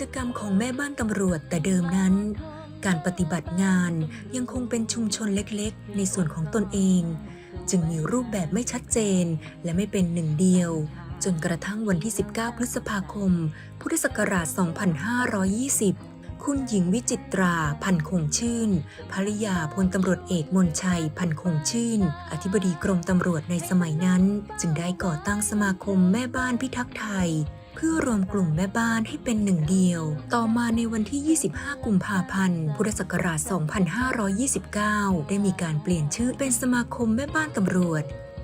กิจกรรมของแม่บ้านตำรวจแต่เดิมนั้น การปฏิบัติงานยังคงเป็นชุมชนเล็กๆ ในส่วนของตนเอง จึงมีรูปแบบไม่ชัดเจนและไม่เป็นหนึ่งเดียว จนกระทั่งวันที่ 19 พฤษภาคม พุทธศักราช 2520 คุณหญิงวิจิตรา พันคงชื่น ภริยาพลตำรวจเอกมนชัย พันคงชื่น อธิบดีกรมตำรวจในสมัยนั้น จึงได้ก่อตั้งสมาคมแม่บ้านพิทักษ์ไทย พื่อรวมกลุ่มแม่บ้านให้เป็นหนึ่งเดียว ต่อมาในวันที่ 25 กุมภาพันธ์ พุทธศักราช 2529 ได้มีการเปลี่ยนชื่อเป็นสมาคมแม่บ้านตำรวจ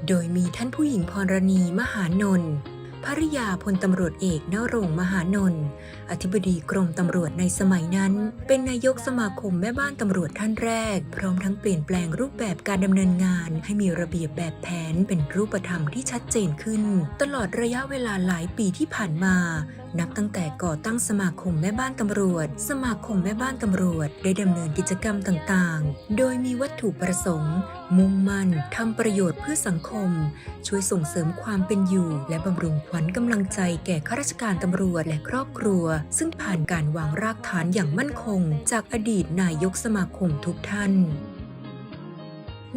โดยมีท่านผู้หญิงพรณีมหานนท์ ภริยาพลตำรวจเอกนรงมหานนท์อธิบดีกรมตำรวจในสมัยนั้น เป็นนายกสมาคมแม่บ้านตำรวจท่านแรก พร้อมทั้งเปลี่ยนแปลงรูปแบบการดำเนินงาน ให้มีระเบียบแบบแผนเป็นรูปธรรมที่ชัดเจนขึ้น ตลอดระยะเวลาหลายปีที่ผ่านมา นับตั้งแต่ก่อตั้งสมาคมแม่บ้านตำรวจ สมาคมแม่บ้านตำรวจ ได้ดำเนินกิจกรรมต่างๆ โดยมีวัตถุประสงค์ มุ่งมั่นทำประโยชน์เพื่อสังคม ช่วยส่งเสริมความเป็นอยู่ และบำรุงขวัญกำลังใจแก่ข้าราชการตำรวจและครอบครัว ซึ่งผ่านการวางรากฐานอย่างมั่นคง จากอดีตนายกสมาคมทุกท่าน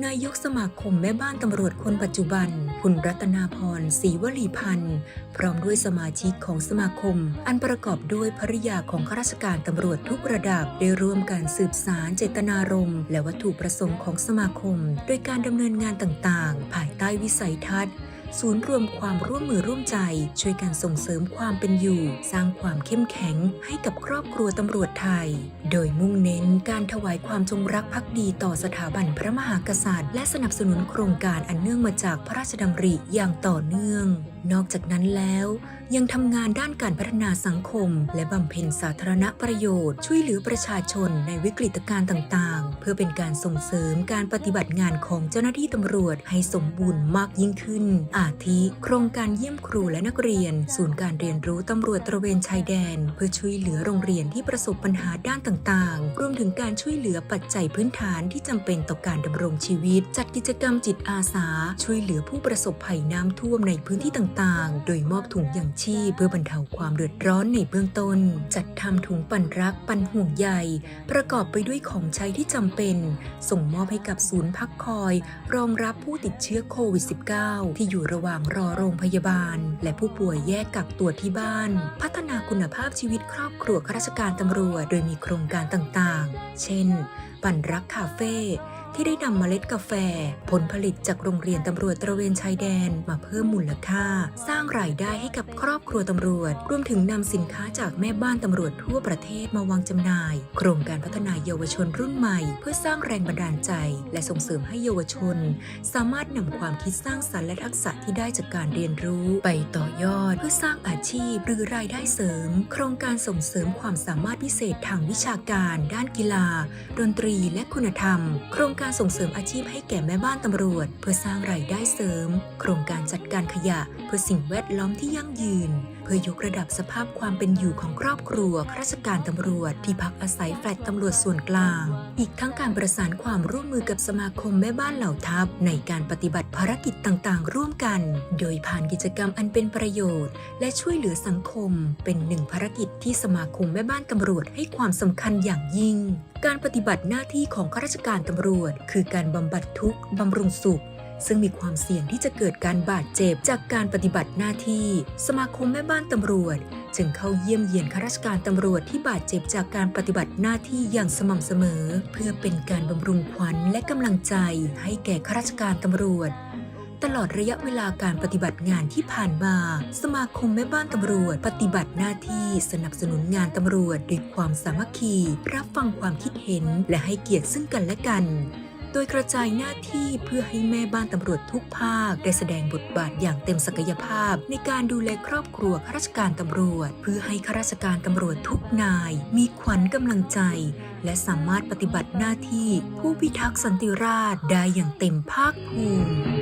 นายกสมาคมแม่บ้านตำรวจคนปัจจุบัน คุณรัตนาพรศรีวลีพันธ์ พร้อมด้วยสมาชิกของสมาคม อันประกอบด้วยภริยาของข้าราชการตำรวจทุกระดับ ได้ร่วมการสืบสารเจตนารมณ์และวัตถุประสงค์ของสมาคม โดยการดำเนินงานต่างๆ ภายใต้วิสัยทัศน์ ศูนย์รวมความร่วมมือร่วมใจ ช่วยกันส่งเสริมความเป็นอยู่ สร้างความเข้มแข็งให้กับครอบครัวตำรวจไทย โดยมุ่งเน้นการถวายความจงรักภักดีต่อสถาบันพระมหากษัตริย์ และสนับสนุนโครงการอันเนื่องมาจากพระราชดำริอย่างต่อเนื่อง นอกจากนั้นแล้วยังทำงานด้านการพัฒนาสังคม และบำเพ็ญสาธารณประโยชน์ ช่วยเหลือประชาชนในวิกฤตการณ์ต่าง ๆ เพื่อเป็นการส่งเสริมการปฏิบัติงานของเจ้าหน้าที่ตำรวจให้สมบูรณ์มากยิ่งขึ้นอาทิ โครงการเยี่ยมครูและนักเรียน ศูนย์การเรียนรู้ตำรวจตระเวนชายแดน เพื่อช่วยเหลือโรงเรียนที่ประสบปัญหาด้านต่างๆ รวมถึงการช่วยเหลือปัจจัยพื้นฐานที่จำเป็นต่อการดำรงชีวิต จัดกิจกรรมจิตอาสา ช่วยเหลือผู้ประสบภัยน้ำท่วมในพื้นที่ต่างๆ โดยมอบถุงยางชีพเพื่อบรรเทาความเดือดร้อนในเบื้องต้น จัดทำถุงปั่นรักปันห่วงใยประกอบไปด้วยของใช้ที่จำเป็น ส่งมอบให้กับศูนย์พักคอย รองรับผู้ติดเชื้อโควิด -19 ที่อยู่ระหว่างรอโรงพยาบาล และผู้ป่วยแยกกักตัวที่บ้าน พัฒนาคุณภาพชีวิตครอบครัวข้าราชการตำรวจ โดยมีโครงการต่างๆ เช่น ปั่นรักคาเฟ่ ที่ได้นำเมล็ดกาแฟ ผลผลิตจากโรงเรียนตำรวจตระเวนชายแดนมาเพิ่มมูลค่า สร้างรายได้ให้กับครอบครัวตำรวจ รวมถึงนำสินค้าจากแม่บ้านตำรวจทั่วประเทศมาวางจำหน่าย โครงการพัฒนาเยาวชนรุ่นใหม่ เพื่อสร้างแรงบันดาลใจ และส่งเสริมให้เยาวชน สามารถนำความคิดสร้างสรรค์และทักษะที่ได้จากการเรียนรู้ไปต่อยอด เพื่อสร้างอาชีพหรือรายได้เสริม โครงการส่งเสริมความสามารถพิเศษทางวิชาการ ด้านกีฬา ดนตรีและคุณธรรม โครงการส่งเสริมอาชีพให้แก่แม่บ้านตำรวจ เพื่อสร้างรายได้เสริม โครงการจัดการขยะ เพื่อสิ่งแวดล้อมที่ยั่งยืน เพื่อยกระดับสภาพความเป็นอยู่ของครอบครัวข้าราชการตำรวจ ที่พักอาศัยแฟลตตำรวจส่วนกลาง อีกทั้งการประสานความร่วมมือกับสมาคมแม่บ้านเหล่าทัพ ในการปฏิบัติภารกิจต่างๆ ร่วมกัน โดยผ่านกิจกรรมอันเป็นประโยชน์ และช่วยเหลือสังคม เป็นหนึ่งภารกิจที่สมาคมแม่บ้านตำรวจให้ความสำคัญอย่างยิ่ง การปฏิบัติหน้าที่ของข้าราชการตำรวจ คือการบำบัดทุกข์บำรุงสุข ซึ่งมีความเสี่ยงที่จะเกิดการบาดเจ็บจากการปฏิบัติหน้าที่ สมาคมแม่บ้านตำรวจ จึงเข้าเยี่ยมเยียนข้าราชการตำรวจที่บาดเจ็บจากการปฏิบัติหน้าที่อย่างสม่ำเสมอ เพื่อเป็นการบำรุงขวัญและกำลังใจให้แก่ข้าราชการตำรวจ ตลอดระยะเวลาการปฏิบัติงานที่ผ่านมา สมาคมแม่บ้านตำรวจ ปฏิบัติหน้าที่สนับสนุนงานตำรวจด้วยความสามัคคี รับฟังความคิดเห็นและให้เกียรติซึ่งกันและกันโดยกระจายหน้าที่เพื่อให้แม่บ้านตำรวจทุกภาค ได้แสดงบทบาทอย่างเต็มศักยภาพ ในการดูแลครอบครัวข้าราชการตำรวจ เพื่อให้ข้าราชการตำรวจทุกนาย มีขวัญกำลังใจ และสามารถปฏิบัติหน้าที่ผู้พิทักษ์สันติราษฎร์ได้อย่างเต็มภาคภูมิ